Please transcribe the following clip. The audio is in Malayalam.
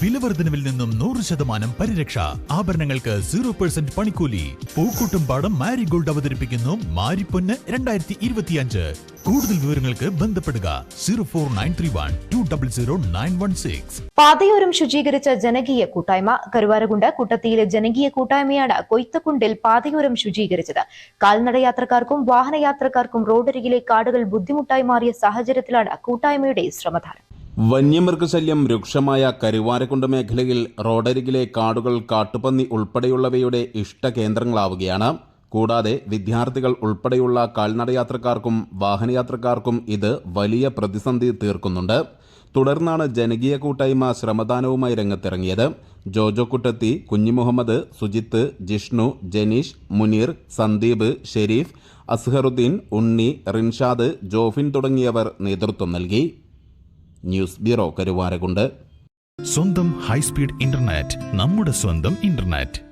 വിലവർദ്ധനവിൽ നിന്നും നൂറ് ശതമാനം പരിരക്ഷ. ആഭരണങ്ങൾക്ക് സീറോ പെർസെന്റ് പണിക്കൂലി. പൂക്കൂട്ടും പാടം മാരിഗോൾഡ് അവതരിപ്പിക്കുന്നു മാരിപ്പൊന്ന് രണ്ടായിരത്തി ഇരുപത്തിയഞ്ച് കൂടുതൽ വിവരങ്ങൾക്ക് ബന്ധപ്പെടുക zero four nine three one two double zero nine one six. പാതയോരം ശുചീകരിച്ച ജനകീയ കൂട്ടായ്മ കരുവാരകുണ്ട് കുട്ടത്തിയിലെ ജനകീയ കൂട്ടായ്മയാണ് കൊയ്ത്തക്കുണ്ടിൽ പാതയോരം ശുചീകരിച്ചത്. കാൽനടയാത്രക്കാർക്കും വാഹനയാത്രക്കാർക്കും റോഡരികിലെ കാടുകൾ ബുദ്ധിമുട്ടായി മാറിയ സാഹചര്യത്തിലാണ് കൂട്ടായ്മയുടെ ശ്രമധാരം. വന്യമൃഗശല്യം രൂക്ഷമായ കരുവാരക്കുണ്ട് മേഖലയിൽ റോഡരികിലെ കാടുകൾ കാട്ടുപന്നി ഉൾപ്പെടെയുള്ളവയുടെ ഇഷ്ടകേന്ദ്രങ്ങളാവുകയാണ്. കൂടാതെ വിദ്യാർത്ഥികൾ ഉൾപ്പെടെയുള്ള കാൽനടയാത്രക്കാർക്കും വാഹനയാത്രക്കാർക്കും ഇത് വലിയ പ്രതിസന്ധി തീർക്കുന്നുണ്ട്. തുടർന്നാണ് ജനകീയ കൂട്ടായ്മ ശ്രമദാനവുമായി രംഗത്തിറങ്ങിയത്. ജോജോ കുട്ടത്തി കുഞ്ഞിമുഹമ്മദ് സുജിത്ത് ജിഷ്ണു ജനീഷ് മുനീർ സന്ദീപ് ഷെരീഫ് അസ്ഹറുദ്ദീൻ ഉണ്ണി റിൻഷാദ് ജോഫിൻ തുടങ്ങിയവർ നേതൃത്വം നൽകി. News bureau Karuvarakundu. സ്വന്തം ഹൈസ്പീഡ് ഇന്റർനെറ്റ് നമ്മുടെ സ്വന്തം ഇന്റർനെറ്റ്.